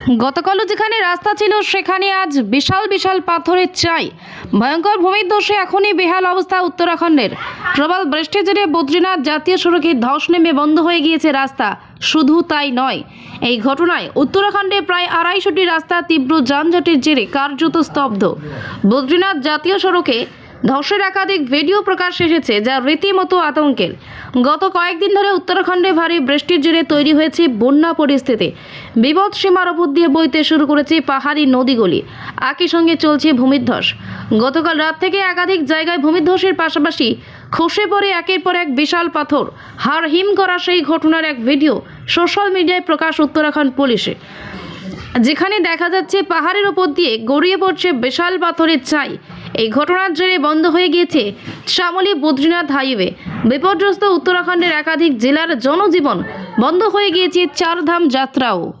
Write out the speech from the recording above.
গতকালও যেখানে রাস্তা ছিল, সেখানে আজ বিশাল বিশাল পাথরের চাই ভয়ঙ্কর ভূমিধ্বসে এখনই বেহাল অবস্থা উত্তরাখণ্ডের। প্রবল বৃষ্টির জেরে বদ্রীনাথ জাতীয় সড়কে ধস নেমে বন্ধ হয়ে গিয়েছে রাস্তা। শুধু তাই নয়, এই ঘটনায় উত্তরাখণ্ডে প্রায় আড়াইশোটি রাস্তা তীব্র যানজটের জেরে কার্যত স্তব্ধ। বদ্রীনাথ জাতীয় সড়কে ধসের একাধিক ভিডিও প্রকাশ এসেছে যা রীতিমতো আতঙ্কের। গত কয়েকদিন ধরে উত্তরাখণ্ডে ভারী বৃষ্টির জেরে তৈরি হয়েছে বন্যা পরিস্থিতি। বিপদ সীমার ওপর দিয়ে বইতে শুরু করেছে পাহাড়ি নদীগুলি। একই সঙ্গে চলছে ভূমিধ্বস। গতকাল রাত থেকে একাধিক জায়গায় ভূমিধ্বসের পাশাপাশি খসে পড়ে একের পর এক বিশাল পাথর। হার হিম করা সেই ঘটনার এক ভিডিও সোশ্যাল মিডিয়ায় প্রকাশ উত্তরাখণ্ড পুলিশে। যেখানে দেখা যাচ্ছে পাহাড়ের ওপর দিয়ে গড়িয়ে পড়ছে বিশাল পাথরের চাই এই ঘটনার জেরে বন্ধ হয়ে গিয়েছে শ্যামলী বদ্রীনাথ হাইওয়ে। বিপর্যস্ত উত্তরাখণ্ডের একাধিক জেলার জনজীবন বন্ধ হয়ে গিয়েছে চারধাম যাত্রাও।